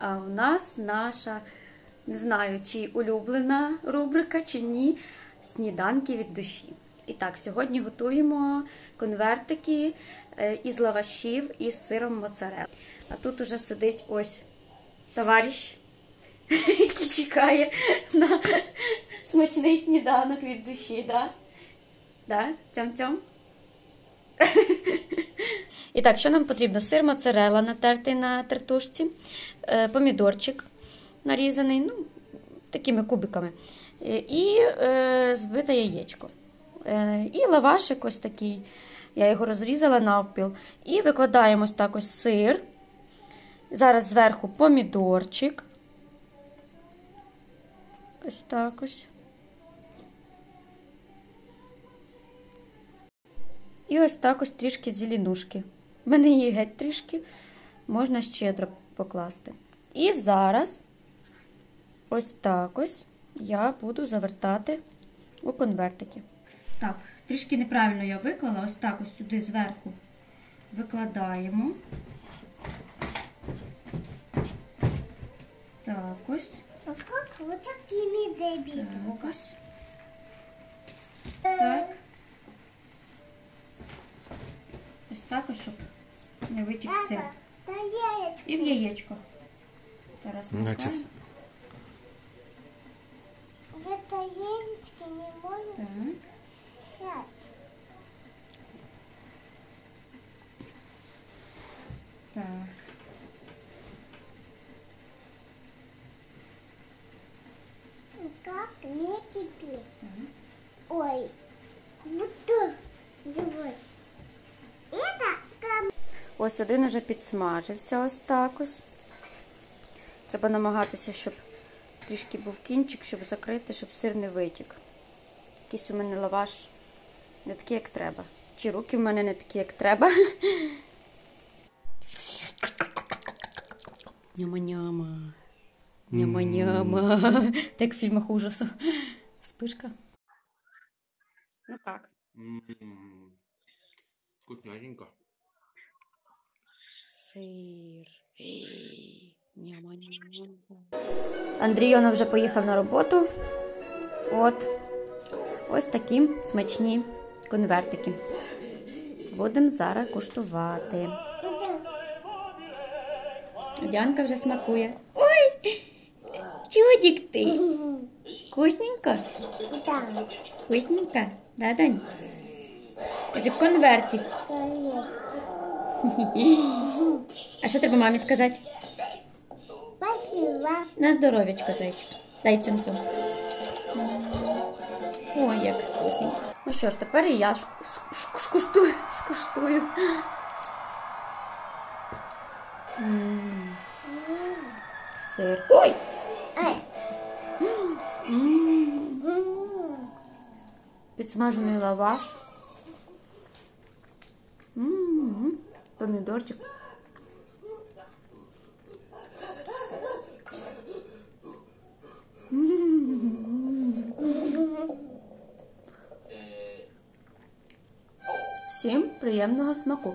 А у нас наша, не знаю, чи улюблена рубрика, чи ні, сніданки від душі. І так, сьогодні готуємо конвертики е, із лавашів із сиром моцарелла. А тут уже сидить ось товариш, який чекає на смачний сніданок від душі, да? Да? Тям-тям? І так, що нам потрібно? Сир моцарелла натертий на тертушці, е, помідорчик нарізаний, ну, такими кубиками, е, і е, збите яєчко. І лавашик ось такий. Я його розрізала навпіл. І викладаємо ось так ось сир. Зараз зверху помідорчик. Ось так ось. І ось так ось трішки зеленушки. В мене її геть трішки, можна щедро покласти. І зараз ось так ось я буду завертати у конвертики. Так, трішки неправильно я виклала, ось так ось сюди зверху викладаємо. Так ось. А как вот такими дебилами? Так ось. Так. Ось так ось, щоб не витік сир. Да я І в яєчко. Зараз Значить, макаємо. Это яичко не может Так. сядь. Так. Как мне теперь? Так. Ой, круто. Давай. Ось один уже підсмажився ось так ось. Треба намагатися, щоб трішки був кінчик, щоб закрити, щоб сир не витік. Якийсь у мене лаваш не такий, як треба. Чи руки в мене не такі, як треба. Няма-няма. Няма-няма. Так в фільмах ужасу. Вспишка. Ну так. вкуснятенько. Сир. Няма-няма. Андрійона вже поїхав на роботу. От. Ось такі смачні конвертики. Будемо зараз куштувати. Дянка вже смакує. Ой! Чудик ти! Вкусненько? Да. Вкусненько? Да, Дань? Каже, конвертик. А що треба мамі сказати? Спасибо. На здоров'ячко, зайчик. Дай цьом цьом. Ой, як вкусненько. Ну що ж, тепер і я шкуштую. шкуштую. Сир. Ой! Підсмажений лаваш. М, Помідорчик. Всім приємного смаку.